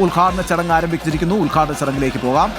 ഉദ്ഘാടന ചടങ്ങ് ആരംഭിച്ചിരിക്കുന്നു. ഉദ്ഘാടന ചടങ്ങിലേക്ക് പോകാം.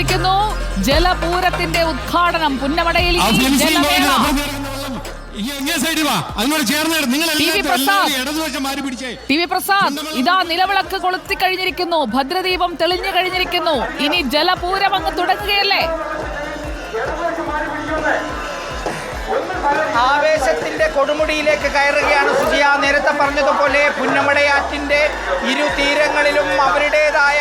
വാ ജലപൂരത്തിന്റെ ഉദ്ഘാടനം പുന്നമടയിൽ ടി വി പ്രസാദ്. ഇടതുവശം മാറി പിടിച്ചേ. ടി പ്രസാദ് ഇതാ നിലവിളക്ക് കൊളുത്തി കഴിഞ്ഞിരിക്കുന്നു. ഭദ്രദീപം തെളിഞ്ഞു കഴിഞ്ഞിരിക്കുന്നു. ഇനി ജലപൂരം അങ്ങ് തുടങ്ങുകയല്ലേ? ആവേശത്തിന്റെ കൊടുമുടിയിലേക്ക് കയറുകയാണ് സുജിയ. പറഞ്ഞതുപോലെ പുന്നമടയാറ്റിന്റെ ഇരു തീരങ്ങളിലും അവരുടേതായ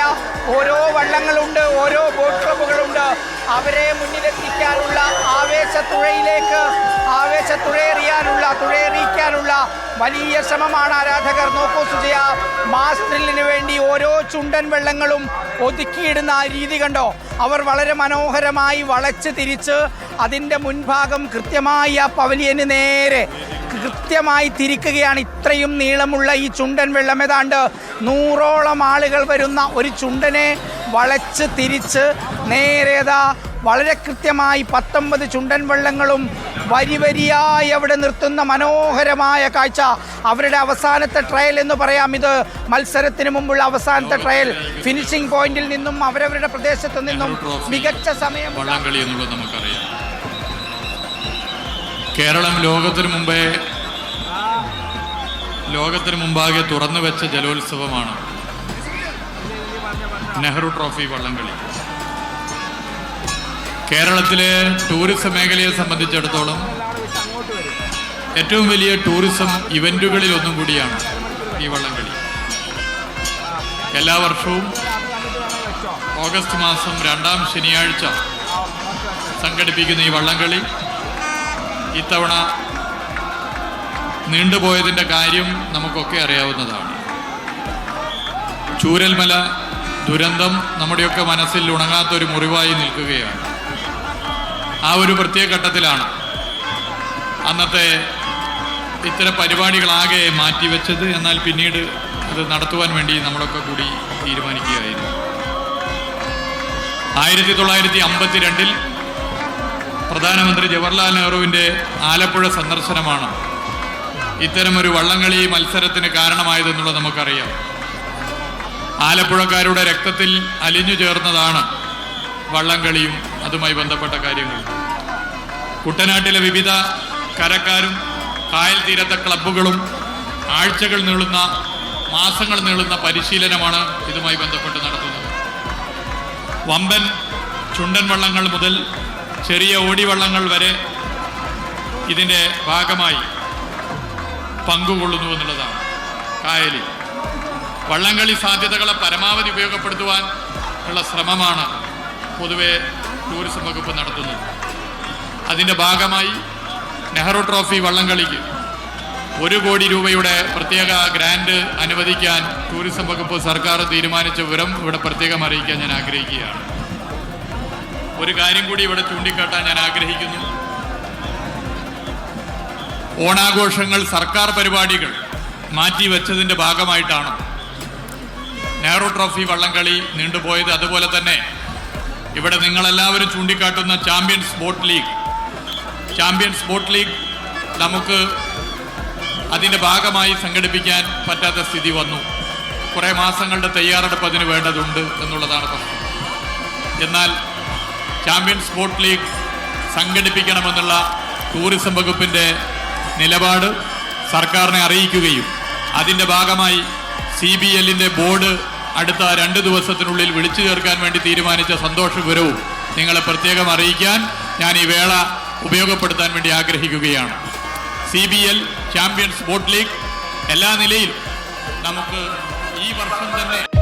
ഓരോ വള്ളങ്ങളുണ്ട് ഓരോ ബോട്ട് ക്ലബുകളുണ്ട് അവരെ മുന്നിലെത്തിക്കാനുള്ള ആവേശത്തുഴയിലേക്ക് ആവേശത്തുഴയെറിയാനുള്ള തുഴയെറിയിക്കാനുള്ള വലിയ ശ്രമമാണ് ആരാധകർ. നോക്കൂ സുജയ മാസ് വേണ്ടി ഓരോ ചുണ്ടൻ വെള്ളങ്ങളും ഒതുക്കിയിടുന്ന ആ രീതി കണ്ടോ? അവർ വളരെ മനോഹരമായി വളച്ച് തിരിച്ച് അതിന്റെ മുൻഭാഗം കൃത്യമായി ആ പവലിയന് നേരെ കൃത്യമായി തിരിക്കുകയാണ്. ഇത്രയും നീളമുള്ള ഈ ചുണ്ടൻ വെള്ളം. ഏതാണ്ട് നൂറോളം ആളുകൾ വരുന്ന ഒരു ചുണ്ടനെ വളച്ച് തിരിച്ച് നേരേതാ വളരെ കൃത്യമായി പത്തൊമ്പത് ചുണ്ടൻ വെള്ളങ്ങളും വരി വരിയായി അവിടെ നിർത്തുന്ന മനോഹരമായ കാഴ്ച. അവരുടെ അവസാനത്തെ ട്രയൽ എന്ന് പറയാം. ഇത് മത്സരത്തിന് മുമ്പുള്ള അവസാനത്തെ ട്രയൽ. ഫിനിഷിംഗ് പോയിന്റിൽ നിന്നും അവരവരുടെ പ്രദേശത്ത് നിന്നും മികച്ച സമയം കേരളം ലോകത്തിന് മുമ്പേ ലോകത്തിന് മുമ്പാകെ തുറന്നു വെച്ച ജലോത്സവമാണ് നെഹ്റു ട്രോഫി വള്ളംകളി. കേരളത്തിലെ ടൂറിസം മേഖലയെ സംബന്ധിച്ചിടത്തോളം ഏറ്റവും വലിയ ടൂറിസം ഇവന്റുകളിൽ ഒന്നും കൂടിയാണ് ഈ വള്ളംകളി. എല്ലാ വർഷവും ഓഗസ്റ്റ് മാസം രണ്ടാം ശനിയാഴ്ച സംഘടിപ്പിക്കുന്ന ഈ വള്ളംകളി. ഇത്തവണ നീണ്ടുപോയതിന്റെ കാര്യം നമുക്കൊക്കെ അറിയാവുന്നതാണ്. ചൂരൽമല ദുരന്തം നമ്മുടെയൊക്കെ മനസ്സിൽ ഉണങ്ങാത്തൊരു മുറിവായി നിൽക്കുകയാണ്. ആ ഒരു പ്രത്യേക ഘട്ടത്തിലാണ് അന്നത്തെ ഇത്തരം പരിപാടികളാകെ മാറ്റിവെച്ചത്. എന്നാൽ പിന്നീട് അത് നടത്തുവാൻ വേണ്ടി നമ്മളൊക്കെ കൂടി തീരുമാനിക്കുകയായിരുന്നു. ആയിരത്തി തൊള്ളായിരത്തി അമ്പത്തിരണ്ടിൽ പ്രധാനമന്ത്രി ജവഹർലാൽ നെഹ്റുവിന്റെ ആലപ്പുഴ സന്ദർശനമാണ് ഇത്തരമൊരു വള്ളംകളി മത്സരത്തിന് കാരണമായതെന്നുള്ളത് നമുക്കറിയാം. ആലപ്പുഴക്കാരുടെ രക്തത്തിൽ അലിഞ്ഞു ചേർന്നതാണ് വള്ളംകളിയും അതുമായി ബന്ധപ്പെട്ട കാര്യങ്ങൾ. കുട്ടനാട്ടിലെ വിവിധ കരക്കാരും കായൽ തീരത്തെ ക്ലബ്ബുകളും ആഴ്ചകൾ നീളുന്ന മാസങ്ങൾ നീളുന്ന പരിശീലനമാണ് ഇതുമായി ബന്ധപ്പെട്ട് നടത്തുന്നത്. വമ്പൻ ചുണ്ടൻ വള്ളങ്ങൾ മുതൽ ചെറിയ ഓടിവള്ളങ്ങൾ വരെ ഇതിന്റെ ഭാഗമായി പങ്കുകൊള്ളുന്നു എന്നുള്ളതാണ്. കായലിൽ വള്ളംകളി സാധ്യതകളെ പരമാവധി ഉപയോഗപ്പെടുത്തുവാൻ ഉള്ള ശ്രമമാണ് പൊതുവെ ടൂറിസം വകുപ്പ് നടത്തുന്നത്. അതിന്റെ ഭാഗമായി നെഹ്റു ട്രോഫി വള്ളംകളിക്ക് ഒരു കോടി രൂപയുടെ പ്രത്യേക ഗ്രാൻഡ് അനുവദിക്കാൻ ടൂറിസം വകുപ്പ് സർക്കാർ തീരുമാനിച്ച വിവരം ഇവിടെ പ്രത്യേകം അറിയിക്കാൻ ഞാൻ ആഗ്രഹിക്കുകയാണ്. ഒരു കാര്യം കൂടി ഇവിടെ ചൂണ്ടിക്കാട്ടാൻ ഞാൻ ആഗ്രഹിക്കുന്നു. ഓണാഘോഷങ്ങൾ സർക്കാർ പരിപാടികൾ മാറ്റിവെച്ചതിന്റെ ഭാഗമായിട്ടാണ്. നെഹ്റു ട്രോഫി വള്ളംകളി നീണ്ടുപോയത്. അതുപോലെ തന്നെ ഇവിടെ നിങ്ങളെല്ലാവരും ചൂണ്ടിക്കാട്ടുന്ന Champions Boat League. Champions Boat League നമുക്ക് അതിന്റെ ഭാഗമായി സംഘടിപ്പിക്കാൻ പറ്റാത്ത സ്ഥിതി വന്നു. കുറേ മാസങ്ങളുടെ തയ്യാറെടുപ്പ് അതിന് വേണ്ടതുണ്ട് എന്നുള്ളതാണ് പ്രശ്നം. എന്നാൽ ചാമ്പ്യൻസ് ബോട്ട് ലീഗ് സംഘടിപ്പിക്കണമെന്നുള്ള ടൂറിസം വകുപ്പിന്റെ നിലപാട് സർക്കാരിനെ അറിയിക്കുകയും അതിന്റെ ഭാഗമായി സി ബി എല്ലിന്റെ ബോർഡ് അടുത്ത രണ്ട് ദിവസത്തിനുള്ളിൽ വിളിച്ചു ചേർക്കാൻ വേണ്ടി തീരുമാനിച്ച സന്തോഷ വിവരവും നിങ്ങളെ പ്രത്യേകം അറിയിക്കാൻ ഞാൻ ഈ വേള ഉപയോഗപ്പെടുത്താൻ വേണ്ടി ആഗ്രഹിക്കുകയാണ്. C B L Champions Boat League എല്ലാ നിലയിലും നമുക്ക് ഈ വർഷം തന്നെ